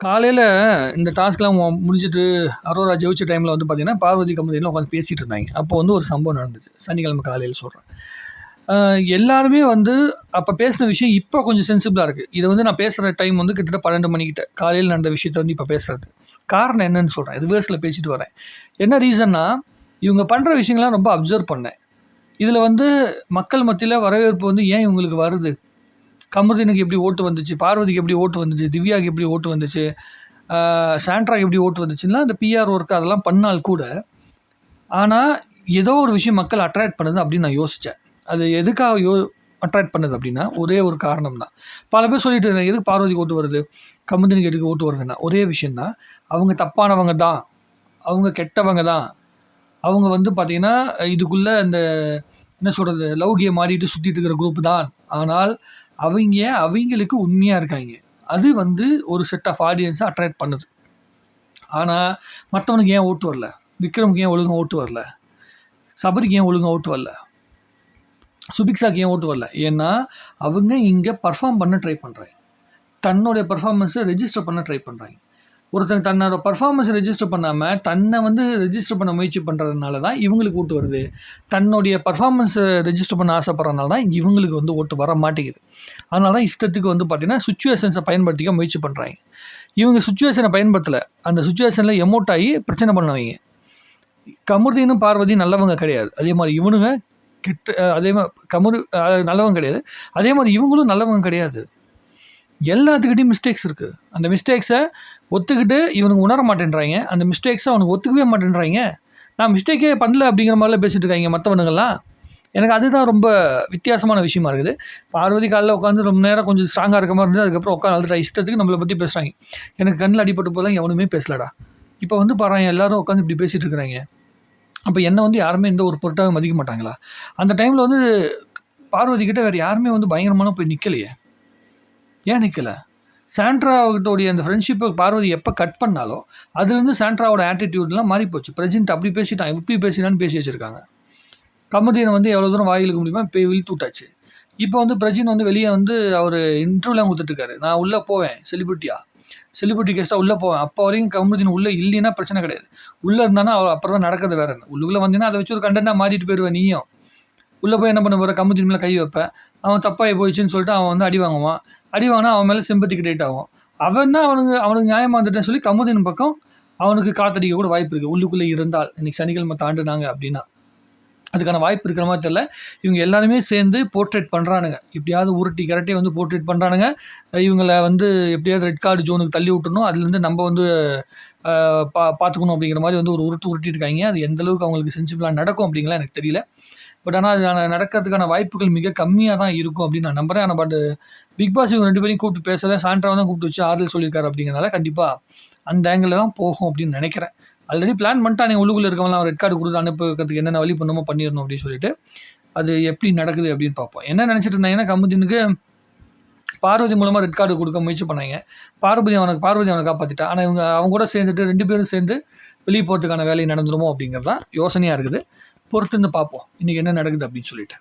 காலையில் இந்த டாஸ்க்லாம் முடிஞ்சிட்டு அரோரா ஜெயிச்ச டைமில் வந்து பார்த்தீங்கன்னா பார்வதி கம்பெனியில் உட்காந்து பேசிகிட்டு இருந்தாங்க அப்போ வந்து ஒரு சம்பவம் நடந்துச்சு. சனிக்கிழமை காலையில் சொல்கிறேன் எல்லாருமே வந்து அப்போ பேசின விஷயம் இப்போ கொஞ்சம் சென்சிபிளாக இருக்குது இதை வந்து நான் பேசுகிற டைம் வந்து கிட்டத்தட்ட பன்னெண்டு மணிக்கிட்ட காலையில் நடந்த விஷயத்தை வந்து இப்போ பேசுகிறது காரணம் என்னன்னு சொல்கிறேன் ரிவர்ஸில் பேசிட்டு வரேன். என்ன ரீசன்னா இவங்க பண்ணுற விஷயங்கள்லாம் ரொம்ப அப்சர்வ் பண்ணேன். இதில் வந்து மக்கள் மத்தியில் வரவேற்பு வந்து ஏன் இவங்களுக்கு வருது? கமருதீனுக்கு எப்படி ஓட்டு வந்துச்சு பார்வதிக்கு எப்படி ஓட்டு வந்துச்சு திவ்யாவுக்கு எப்படி ஓட்டு வந்துச்சு சாண்ட்ராக்கு எப்படி ஓட்டு வந்துச்சுன்னா அந்த பிஆர் ஒர்க் அதெல்லாம் பண்ணால் கூட ஆனால் ஏதோ ஒரு விஷயம் மக்கள் அட்ராக்ட் பண்ணுது அப்படின்னு நான் யோசித்தேன் அது எதுக்காக யோ அட்ராக்ட் பண்ணுது அப்படின்னா ஒரே ஒரு காரணம் தான் பல பேர் சொல்லிட்டு இருந்தாங்க எதுக்கு பார்வதிக்கு ஓட்டு வருது? கமுந்தினிக்கு எதுக்கு ஓட்டு வருதுன்னா? ஒரே விஷயந்தான் அவங்க தப்பானவங்க தான். அவங்க கெட்டவங்க தான். அவங்க வந்து பார்த்திங்கன்னா இதுக்குள்ளே அந்த என்ன சொல்கிறது லௌகியை மாறிட்டு சுற்றிட்டு இருக்கிற குரூப் தான். ஆனால் அவங்க அவங்களுக்கு உண்மையாக இருக்காங்க. அது வந்து ஒரு செட் ஆஃப் ஆடியன்ஸை அட்ராக்ட் பண்ணுது. ஆனால் மற்றவனுக்கு ஏன் ஓட்டு வரல? விக்ரமுக்கு ஏன் ஒழுங்காக ஓட்டு வரல? சபரிக்கு ஏன் ஒழுங்காக ஓட்டு வரல? சுபிக்ஸாக்கு ஏன் ஓட்டு வரல? ஏன்னா அவங்க இங்கே பர்ஃபார்ம் பண்ண ட்ரை பண்ணுறாங்க தன்னுடைய பர்ஃபார்மன்ஸை ரெஜிஸ்டர் பண்ண ட்ரை பண்ணுறாங்க ஒருத்தன் தன்னோட பர்ஃபார்மன்ஸ் ரெஜிஸ்டர் பண்ணாமல் தன்னை வந்து ரெஜிஸ்டர் பண்ண முயற்சி பண்ணுறதுனால தான் இவங்களுக்கு ஓட்டு வருது. தன்னுடைய பர்ஃபார்மன்ஸை ரெஜிஸ்டர் பண்ண ஆசைப்படுறதுனால தான் இவங்களுக்கு வந்து ஓட்டு வர மாட்டேங்குது. அதனால தான் இஷ்டத்துக்கு வந்து பார்த்திங்கன்னா சுச்சுவேஷன்ஸை பயன்படுத்திக்க முயற்சி பண்ணுறாங்க இவங்க சுச்சுவேஷனை பயன்படுத்தலை. அந்த சுச்சுவேஷனில் எமோட் ஆகி பிரச்சனை பண்ணுவாங்க. கமுர்தீனும் பார்வதியும் நல்லவங்க கிடையாது. அதே மாதிரி இவனுங்க கெட்ட அதே மாதிரி கமுரு நல்லவங்க கிடையாது. அதே மாதிரி இவங்களும் நல்லவங்க கிடையாது. எல்லாத்துக்கிட்டையும் மிஸ்டேக்ஸ் இருக்குது அந்த மிஸ்டேக்ஸை ஒத்துக்கிட்டு இவனுக்கு உணர மாட்டேன்றாங்க. அந்த மிஸ்டேக்ஸை அவனுக்கு ஒத்துக்கவே மாட்டேன்றாங்க. நான் மிஸ்டேக்கே பண்ணல அப்படிங்கிற மாதிரிலாம் பேசிட்டு இருக்காங்க மற்றவனுங்கள்லாம் எனக்கு அதுதான் ரொம்ப வித்தியாசமான விஷயமா இருக்குது. பார்வதி காலையில் உட்காந்து ரொம்ப நேரம் கொஞ்சம் ஸ்ட்ராங்காக இருக்க மாதிரி இருந்தது. அதுக்கப்புறம் உட்காந்து அழுதுட்டா இஷ்டத்துக்கு நம்மளை பற்றி பேசுகிறாங்க எனக்கு கண்ணில் அடிபட்டு போதெல்லாம் எவனுமே பேசலடா. இப்போ வந்து பாருங்க எல்லோரும் உட்காந்து இப்படி பேசிகிட்டு இருக்கிறாங்க. அப்போ என்னை வந்து யாருமே எந்த ஒரு பொருட்டாக மதிக்க மாட்டாங்களா? அந்த டைமில் வந்து பார்வதி கிட்ட வேறு யாருமே வந்து பயங்கரமான போய் நிற்கலையே ஏன் நிற்கலை சாண்ட்ராவுடைய அந்த ஃப்ரெண்ட்ஷிப்பை பார்வதி எப்போ கட் பண்ணாலோ அதுலேருந்து சாண்ட்ராவோட ஆட்டிடியூட்லாம் மாறி போச்சு பிரஜின்ட் அப்படி பேசிட்டான் இப்படி பேசினான்னு பேசி வச்சுருக்காங்க. கமதீனை வந்து எவ்வளோ தூரம் வாயிலுக்கு முடியுமா இப்போ இழுத்து விட்டாச்சு. இப்போ வந்து பிரஜின் வந்து வெளியே வந்து அவர் இன்டர்வியூலாம் கொடுத்துட்ருக்காரு நான் உள்ளே போவேன் செலிபிரிட்டியாக செலிபிரிட்டி கெஸ்ட்டாக உள்ளே போவேன். அப்போ வரைக்கும் கமுதீன் உள்ளே இல்லைன்னா பிரச்சனை கிடையாது. உள்ளே இருந்தானா அவர் அப்புறம் தான் நடக்கிறது வேறு உள்ளுக்குள்ளே வந்தீங்கன்னா அதை வச்சு ஒரு கண்டென்ட்டாக மாறிட்டு போயிடுவேன் நீயும். உள்ளே போய் என்ன பண்ண போகிற கமுதின் மேலே கை வைப்பேன் அவன் தப்பாகி போயிடுச்சுன்னு சொல்லிட்டு அவன் வந்து அடி வாங்குவான். அடி வாங்கினா அவன் மேலே சிம்பத்தி கிரியேட் ஆகும். அவன் தான் அவனுக்கு அவனுக்கு நியாயமாக வந்துட்டேன்னு சொல்லி கமுதின் பக்கம் அவனுக்கு காத்தடிக்க கூட வாய்ப்பு இருக்குது உள்ளுக்குள்ளே இருந்தால் இன்றைக்கி சனிக்கிழமை தாண்டுனாங்க அப்படின்னா. அதுக்கான வாய்ப்பு இருக்கிற மாதிரி தெரியல. இவங்க எல்லாருமே சேர்ந்து போர்ட்ரேட் பண்ணுறானுங்க எப்படியாவது உருட்டி கரட்டி வந்து போர்ட்ரேட் பண்ணுறானுங்க இவங்களை வந்து எப்படியாவது ரெட் கார்டு ஜோனுக்கு தள்ளி விட்டுறணும் அதுலேருந்து நம்ம வந்து பா பார்த்துக்கணும் அப்படிங்கிற மாதிரி வந்து ஒரு உருட்டு உருட்டிருக்காங்க இருக்காங்க அது எந்த அளவுக்கு அவங்களுக்கு சென்சிபிளாக நடக்கும் அப்படிங்கலாம் எனக்கு தெரியல. பட் ஆனால் அது நடக்கிறதுக்கான வாய்ப்புகள் மிக கம்மியாக தான் இருக்கும் அப்படின்னு நான் நம்புறேன். ஆனால் பட் பிக் பாஸ் இவங்க ரெண்டு பேரையும் கூப்பிட்டு பேசல. சாண்ட்ராவை தான் கூப்பிட்டு வச்சு ஆறுதல் சொல்லியிருக்காரு அப்படிங்கிறனால கண்டிப்பாக அந்த ஆங்கிளில் தான் போகும் அப்படின்னு நினைக்கிறேன். ஆல்ரெடி பிளான் பண்ணிட்டானே உள்ளுக்குள்ளே இருக்கவங்களாம் ரெட் கார்டு கொடுத்து அனுப்புறதுக்கு என்னென்ன வழி பண்ணுமோ பண்ணிடணும் அப்படின்னு சொல்லிட்டு. அது எப்படி நடக்குது அப்படின்னு பார்ப்போம். என்ன நினச்சிட்டு இருந்தாங்கன்னா கமுதினுக்கு பார்வதி மூலமாக ரெட் கார்டு கொடுக்க முயற்சி பண்ணாங்க. பார்வதி அவனுக்கு பார்வதி அவனை காப்பாற்றிட்டா ஆனால் இவங்க அவங்க கூட சேர்ந்துட்டு ரெண்டு பேரும் சேர்ந்து வெளியே போகிறதுக்கான வேலையை நடந்துருமோ அப்படிங்கிறது தான் யோசனையாக இருக்குது. பொறுத்துருந்து பார்ப்போம். இன்றைக்கி என்ன நடக்குது அப்படின்னு சொல்லிட்டு.